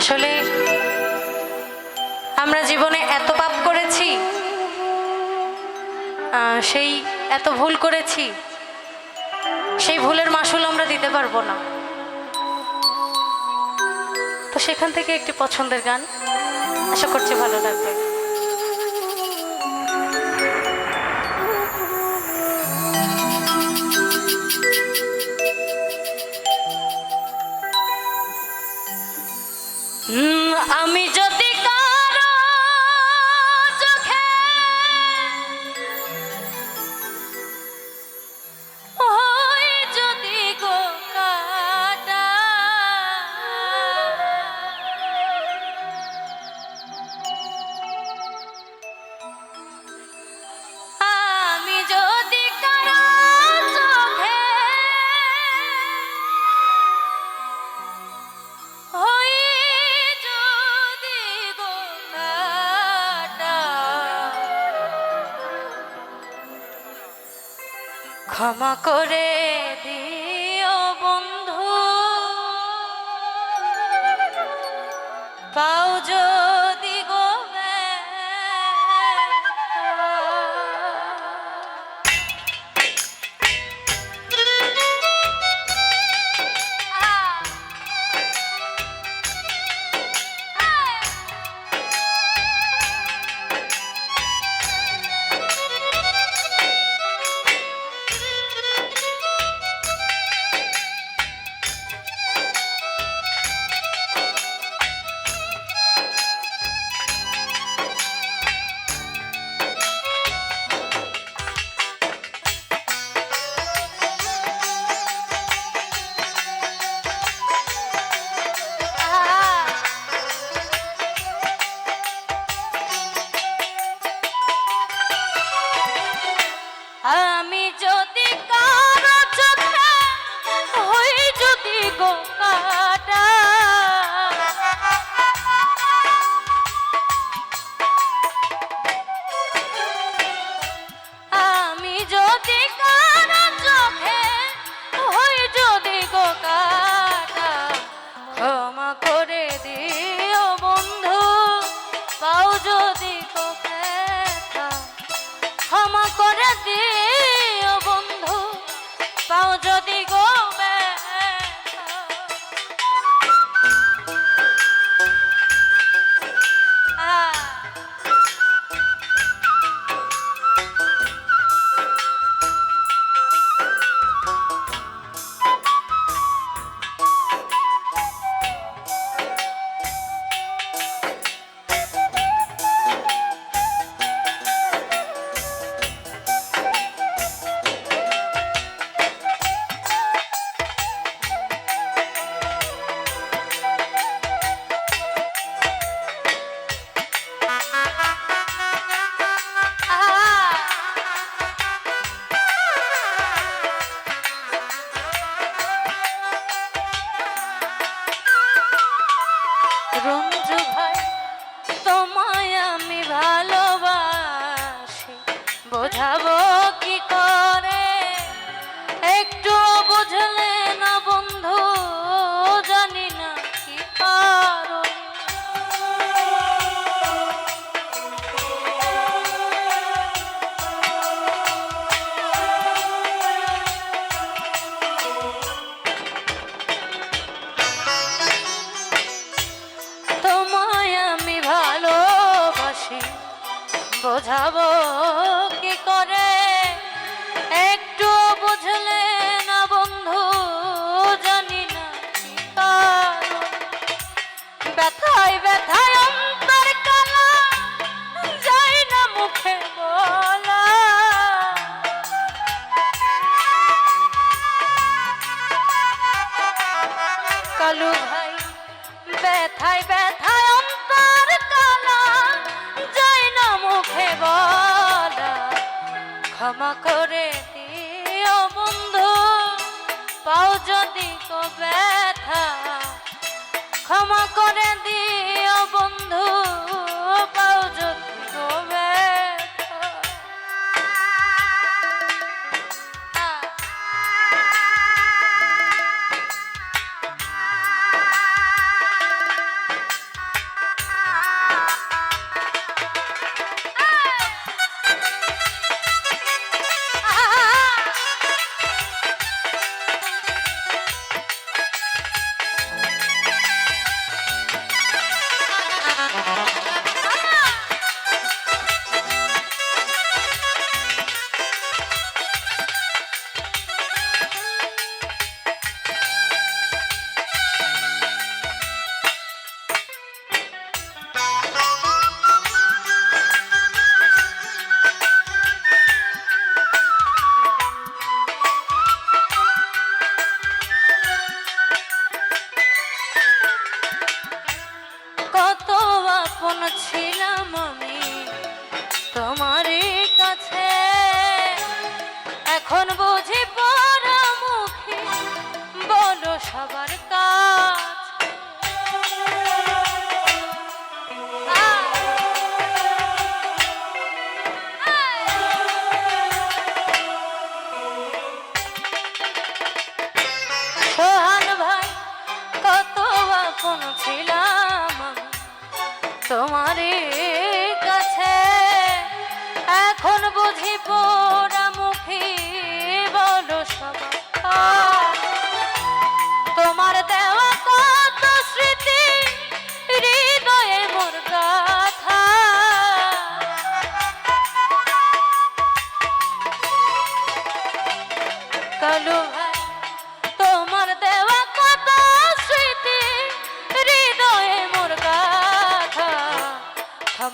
আসলে আমরা জীবনে এত পাপ করেছি সেই এত ভুল করেছি, সেই ভুলের মাসুল আমরা দিতে পারব না। তো সেখান থেকে একটি পছন্দের গান আশা করছি ভালো লাগবে। ক্ষমা করে দিও বন্ধু। পাও México! Bravo. ব্যথা। ক্ষমা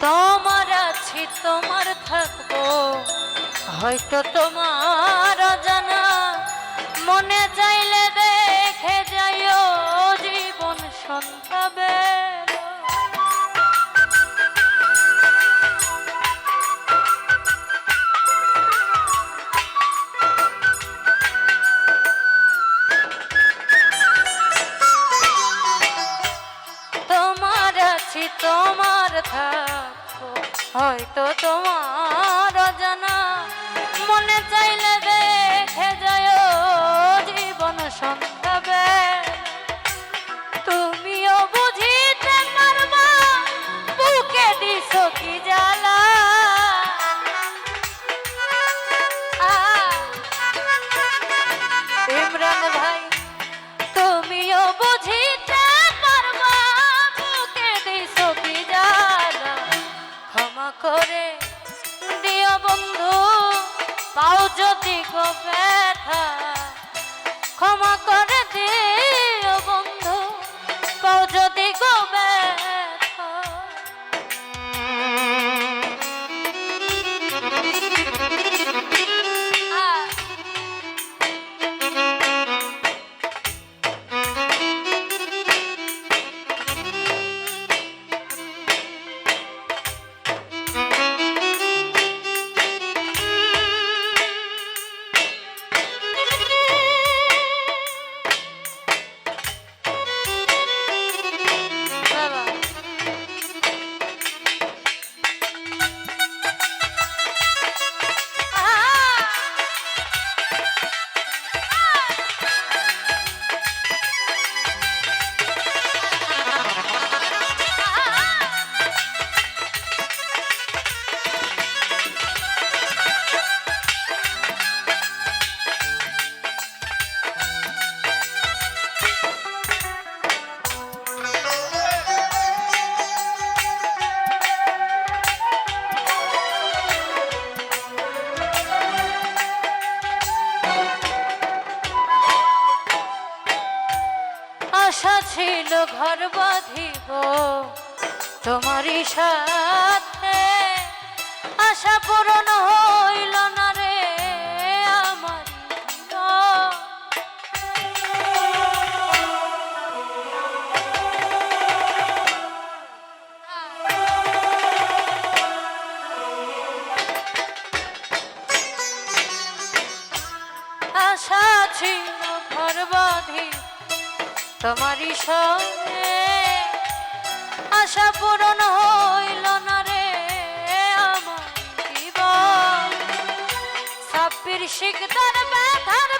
তোমার আছি তোমার থাকব। হয়তো তোমার জানা মনে চাইলে দেখে যাইও জীবন সন্তাবের দাও যদি গো ব্যথা তোমারই সাথে আশা পূরণ হইল না রে আমার আশা ছিল ঘর বাঁধি তোমারই সঙ্গে। আশা পূরণ হইল না রে আমার জীবন। সাব্বির শিকদার ব্যথার